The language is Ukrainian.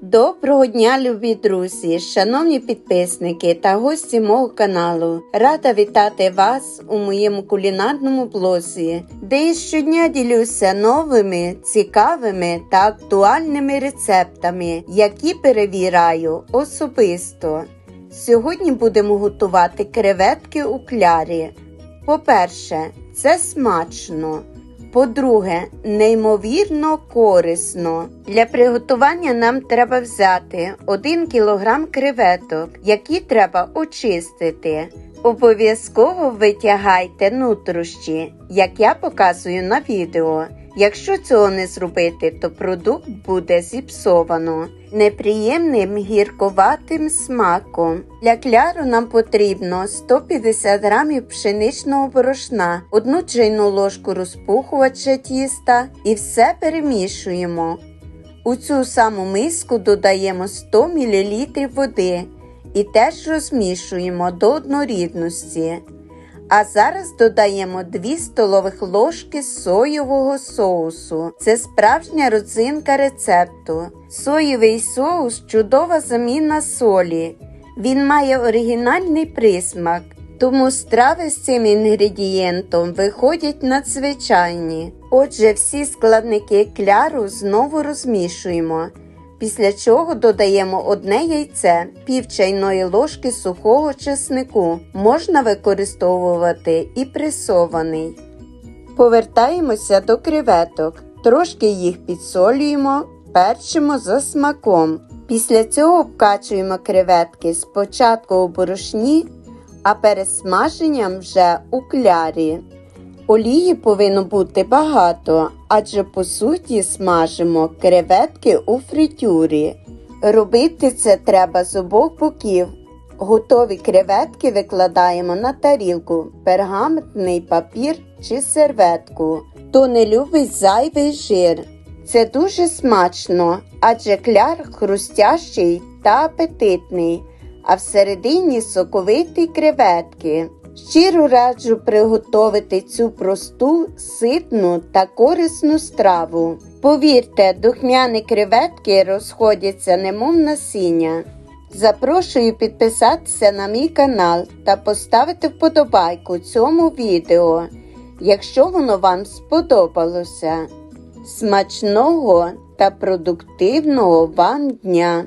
Доброго дня, любі друзі, шановні підписники та гості мого каналу. Рада вітати вас у моєму кулінарному блозі, де я щодня ділюся новими, цікавими та актуальними рецептами, які перевіряю особисто. Сьогодні будемо готувати креветки у клярі. По-перше, це смачно. По-друге, неймовірно корисно. Для приготування нам треба взяти 1 кг креветок, які треба очистити. Обов'язково витягайте нутрощі, як я показую на відео. Якщо цього не зробити, то продукт буде зіпсовано неприємним гірковатим смаком. Для кляру нам потрібно 150 г пшеничного борошна, 1 чайну ложку розпухувача тіста і все перемішуємо. У цю саму миску додаємо 100 мл води і теж розмішуємо до однорідності. А зараз додаємо 2 столових ложки соєвого соусу. Це справжня родзинка рецепту. Соєвий соус чудова заміна солі. Він має оригінальний присмак, тому страви з цим інгредієнтом виходять надзвичайні. Отже, всі складники кляру знову розмішуємо. Після чого додаємо одне яйце, пів чайної ложки сухого чеснику. Можна використовувати і пресований. Повертаємося до креветок. Трошки їх підсолюємо, перчимо за смаком. Після цього обкачуємо креветки спочатку у борошні, а перед смаженням вже у клярі. Олії повинно бути багато, адже по суті смажимо креветки у фритюрі. Робити це треба з обох боків. Готові креветки викладаємо на тарілку, пергаментний папір чи серветку. Хто не любить зайвий жир. Це дуже смачно, адже кляр хрустящий та апетитний, а всередині соковиті креветки. Щиро раджу приготувати цю просту, ситну та корисну страву. Повірте, духмяні креветки розходяться немов насіння. Запрошую підписатися на мій канал та поставити вподобайку цьому відео, якщо воно вам сподобалося. Смачного та продуктивного вам дня!